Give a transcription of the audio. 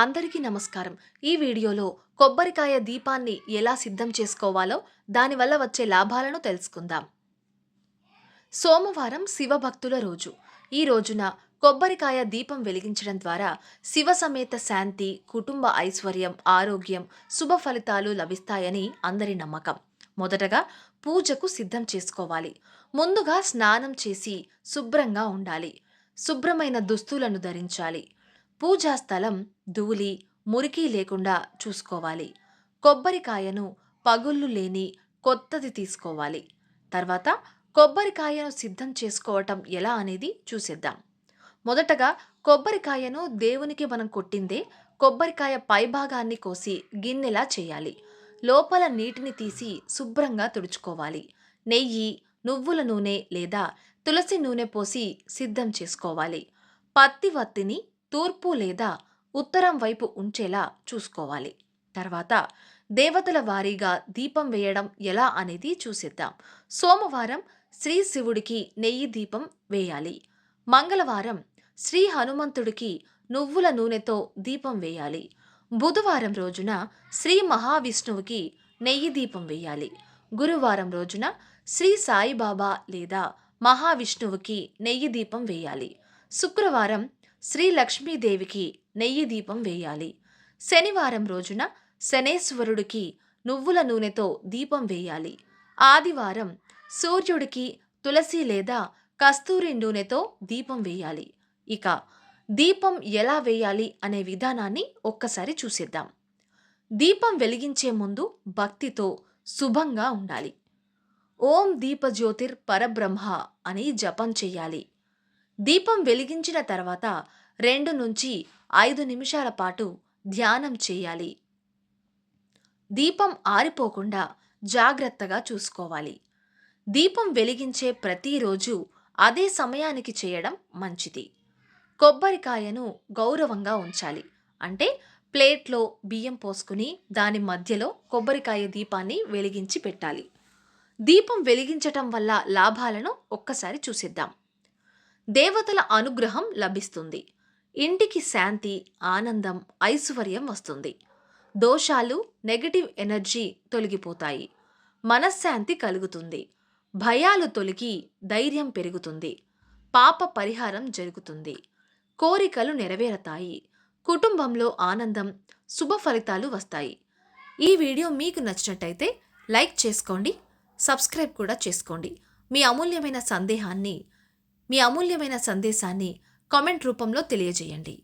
అందరికీ నమస్కారం. ఈ వీడియోలో కొబ్బరికాయ దీపాన్ని ఎలా సిద్ధం చేసుకోవాలో దానివల్ల వచ్చే లాభాలను తెలుసుకుందాం. సోమవారం శివభక్తుల రోజు. ఈ రోజున కొబ్బరికాయ దీపం వెలిగించడం ద్వారా శివ సమేత శాంతి కుటుంబ ఐశ్వర్యం ఆరోగ్యం శుభ ఫలితాలు లభిస్తాయని అందరి నమ్మకం. మొదటగా పూజకు సిద్ధం చేసుకోవాలి. ముందుగా స్నానం చేసి శుభ్రంగా ఉండాలి. శుభ్రమైన దుస్తులను ధరించాలి. పూజా స్థలం ధూళి మురికి లేకుండా చూసుకోవాలి. కొబ్బరికాయను పగుళ్ళు లేని కొత్తది తీసుకోవాలి. తర్వాత కొబ్బరికాయను సిద్ధం చేసుకోవటం ఎలా అనేది చూసేద్దాం. మొదటగా కొబ్బరికాయను దేవునికి మనం కొట్టిందే కొబ్బరికాయ పైభాగాన్ని కోసి గిన్నెలా చేయాలి. లోపల నీటిని తీసి శుభ్రంగా తుడుచుకోవాలి. నెయ్యి నువ్వుల నూనె లేదా తులసి నూనె పోసి సిద్ధం చేసుకోవాలి. పత్తి వత్తిని తూర్పు లేదా ఉత్తరం వైపు ఉంచేలా చూసుకోవాలి. తర్వాత దేవతల వారీగా దీపం వేయడం ఎలా అనేది చూసేద్దాం. సోమవారం శ్రీ శివుడికి నెయ్యి దీపం వేయాలి. మంగళవారం శ్రీ హనుమంతుడికి నువ్వుల నూనెతో దీపం వేయాలి. బుధవారం రోజున శ్రీ మహావిష్ణువుకి నెయ్యి దీపం వేయాలి. గురువారం రోజున శ్రీ సాయిబాబా లేదా మహావిష్ణువుకి నెయ్యి దీపం వేయాలి. శుక్రవారం శ్రీ లక్ష్మీదేవికి నెయ్యి దీపం వేయాలి. శనివారం రోజున శనేశ్వరుడికి నువ్వుల నూనెతో దీపం వేయాలి. ఆదివారం సూర్యుడికి తులసి లేదా కస్తూరి నూనెతో దీపం వేయాలి. ఇక దీపం ఎలా వేయాలి అనే విధానాన్ని ఒక్కసారి చూసేద్దాం. దీపం వెలిగించే ముందు భక్తితో శుభంగా ఉండాలి. ఓం దీపజ్యోతిర్ పరబ్రహ్మ అని జపం చెయ్యాలి. దీపం వెలిగించిన తర్వాత రెండు నుంచి ఐదు నిమిషాల పాటు ధ్యానం చేయాలి. దీపం ఆరిపోకుండా జాగ్రత్తగా చూసుకోవాలి. దీపం వెలిగించే ప్రతిరోజు అదే సమయానికి చేయడం మంచిది. కొబ్బరికాయను గౌరవంగా ఉంచాలి. అంటే ప్లేట్లో బియ్యం పోసుకుని దాని మధ్యలో కొబ్బరికాయ దీపాన్ని వెలిగించి పెట్టాలి. దీపం వెలిగించటం వల్ల లాభాలను ఒక్కసారి చూసిద్దాం. దేవతల అనుగ్రహం లభిస్తుంది. ఇంటికి శాంతి ఆనందం ఐశ్వర్యం వస్తుంది. దోషాలు నెగటివ్ ఎనర్జీ తొలగిపోతాయి. మనశ్శాంతి కలుగుతుంది. భయాలు తొలగి ధైర్యం పెరుగుతుంది. పాప పరిహారం జరుగుతుంది. కోరికలు నెరవేరతాయి. కుటుంబంలో ఆనందం శుభ ఫలితాలు వస్తాయి. ఈ వీడియో మీకు నచ్చినట్టయితే లైక్ చేసుకోండి సబ్స్క్రైబ్ కూడా చేసుకోండి. మీ అమూల్యమైన సందేహాన్ని మీ అమూల్యమైన సందేశాన్ని కామెంట్ రూపంలో తెలియజేయండి.